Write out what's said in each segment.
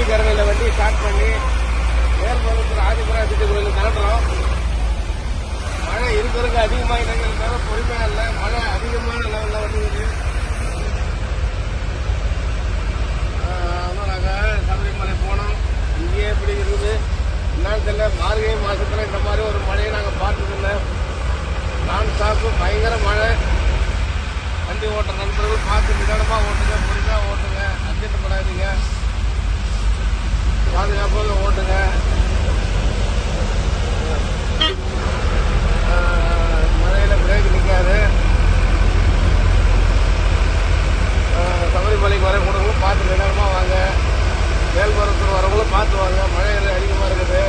பள்ளிக்கரணையில் வண்டி ஸ்டார்ட் பண்ணி மேல்புறத்தில் ஆதிபுரா சிட்டி கோயிலுக்கு கிளம்புறோம் மழை இருக்கிறதுக்கு அதிகமாக இருந்தாலும் பொறுமையாக இல்லை. மழை அதிகமான லெவலில் வந்து ஆனால் நாங்கள் சபரிமலை போனோம். இங்கேயே எப்படி இருக்குது. என்னன்னு தெரியல. மார்கழி மாதத்தில் இந்த மாதிரி ஒரு மழையை நாங்கள் பார்த்ததில்லை. நான் ஸ்டாப்பு பயங்கர மழை. வண்டி ஓட்டுற நண்பர்கள் பார்த்து நிதானமாக ஓட்டுங்க பொறுமையாக ஓட்டுங்க. அர்ஜென்ட் பண்ணாதீங்க பாதுகாப்பாக ஓட்டுங்க ஆஹ் மழையில் பிரேக் நிற்காது சபரிமலைக்கு வரக்கூடியவங்களும் பார்த்து நிதானமாக வாங்க மேல்மருத்தூர் வரவங்களும் பார்த்து வாங்க மழை அதிகமாக இருக்குது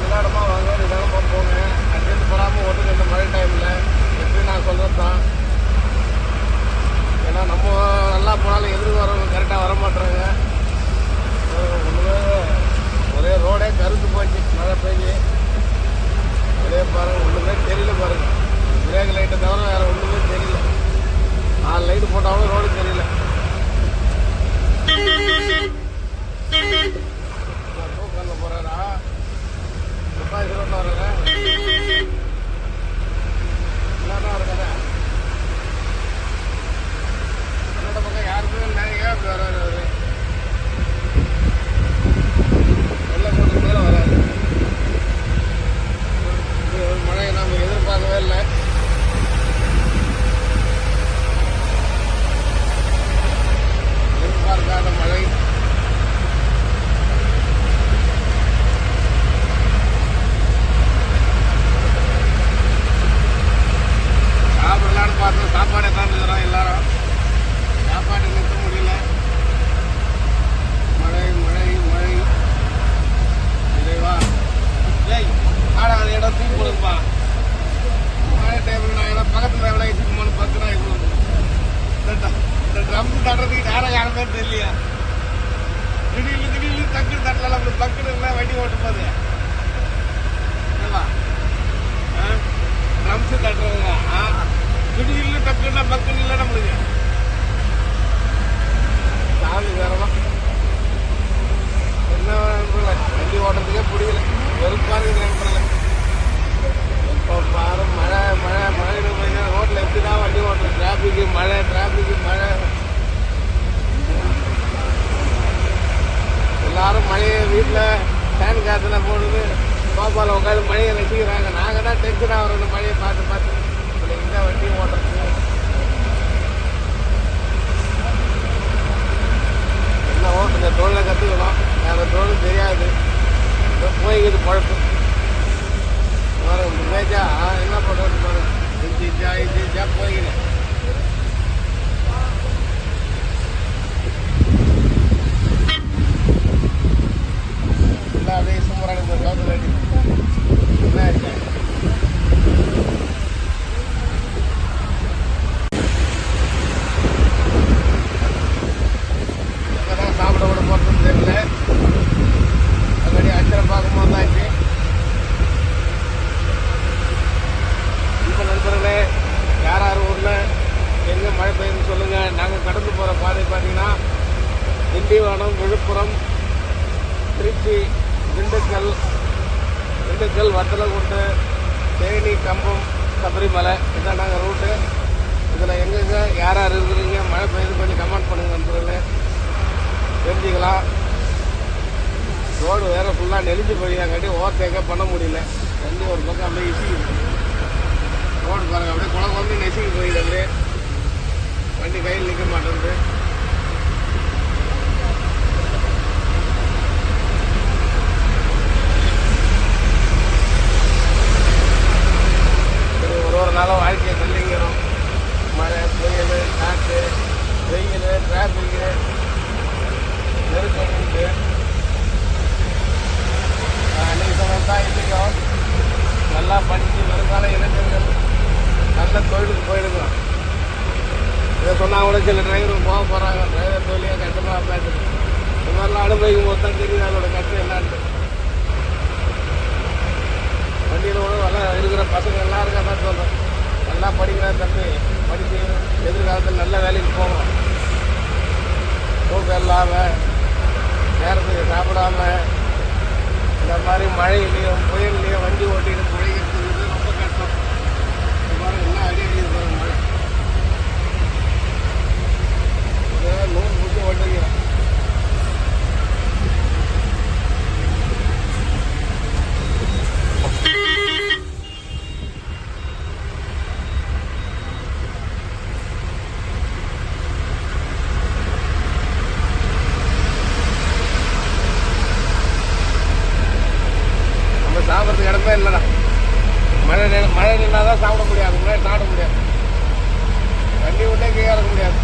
நிதானமாக வாங்க நிதானமாக போங்க அர்ஜென்ட் போடாமல் ஓட்டுங்க இந்த மழை டைமில் எப்படி நான் சொல்கிறது தான் ஏன்னா நம்ம நல்லா போனாலும் எதிர்க்கு வரவங்க கரெக்டாக வர மாட்டுறாங்க ஒன்றுமே ஒரே ரோடே கருத்து போச்சு ஒரே பாருங்க ஒன்றுமே தெரியல பாருங்க. பிரேக் லைட்டை தவிர வேறு ஒன்றுமே தெரியல. நாலு லைட்டு போட்டாலும் ரோடு இல்லையா? திடீர்னு திடீர்னு தக்கு தட்டலாம் அப்படி பக்குன்னு இல்லை வண்டி ஓட்டும் போது. என்னவா ட்ரம்ஸ் தட்டுறவங்க திடீர்னு டக்குன்னா பக்குன்னு இல்லை நம்மளுக்கு சாமி வேறலாம் என்ன வண்டி ஓட்டுறதுக்கே பிடிக்கல வெறுப்பா இருக்குது நண்பர்களே எப்போ பாரு மழை மழை மழை ரோட்டில் எப்படி தான் வண்டி ஓட்டுறது டிராஃபிக்கு மழை டிராஃபிக்கு மழை எல்லாரும் மழையை வீட்டில் ஃபேன் காற்றுல போடுது. சோஃபாவில் உட்காந்து மழையை ரசிக்கிறாங்க நாங்கள் தான் டென்ஷன் ஆகிறோம் மழையை பார்த்து பார்த்து இதில் எங்கே வண்டி ஓட்டுறது என்ன ஓட்டுங்க? தொழிலை கற்றுக்கணும் வேறு தொழில் தெரியாது. இதோ போய்க்குது பழப்பு. முன்னேஜா என்ன பண்ணுறது பாருங்க இஞ்சி சேலம் விழுப்புரம். திருச்சி திண்டுக்கல். திண்டுக்கல் வத்தலகுண்டு தேனி கம்பம் சபரிமலை. இதான் நாங்கள் ரூட்டு இதில் எங்கெங்க யார் யார் இருக்கிறீங்க? மழை பெய்யுது கொஞ்சம் கமெண்ட் பண்ணுங்க நண்பர்களே. தெரிஞ்சுக்கலாம். ரோடு வேறு ஃபுல்லாக நெளிஞ்சு போயிடாங்காட்டி ஓவர்டேக்கே பண்ண முடியல. வண்டி ஒரு பக்கம் அப்படியே இசிக்குது ரோடு பாருங்கள் அப்படியே குளம் வந்து நெசுக்கி போயிடுது அப்படியே. வண்டி கையில் நிற்க மாட்டேங்குது. சில டிரைவர் போக போகிறாங்க டிரைவர் தொழிலே கஷ்டமாக பேசுது இந்த மாதிரிலாம் அனுபவிக்கும் போது தான் தெரியுது அதோட கஷ்டம் என்னான்ட்டு. வண்டியில் கூட நல்லா இருக்கிற பசங்க எல்லாம் இருக்கா தான் சொல்கிறேன் நல்லா படிக்கிற தம்பி. படித்து எதிர்காலத்தில் நல்ல வேலைக்கு போகணும். நேரத்துக்கு சாப்பிடாம இந்த மாதிரி மழையிலையும் புயல்லையும் வண்டி ஓட்டிட்டு பிழைக்கிறது ரொம்ப கஷ்டம் இது பாருங்க என்ன அடி அடிக்குது பாருங்க மழை இதெல்லாம் நூல் பிடிச்சி ஓட்டுறீங்க நம்ம சாப்பிட்றதுக்கு இடமே இல்லைண்ணா மழை மழை நின்னா தான் சாப்பிட முடியாது. முன்னாடி சாப்பிட முடியாது. தண்ணி விட்டே கீழே இறக்க முடியாது.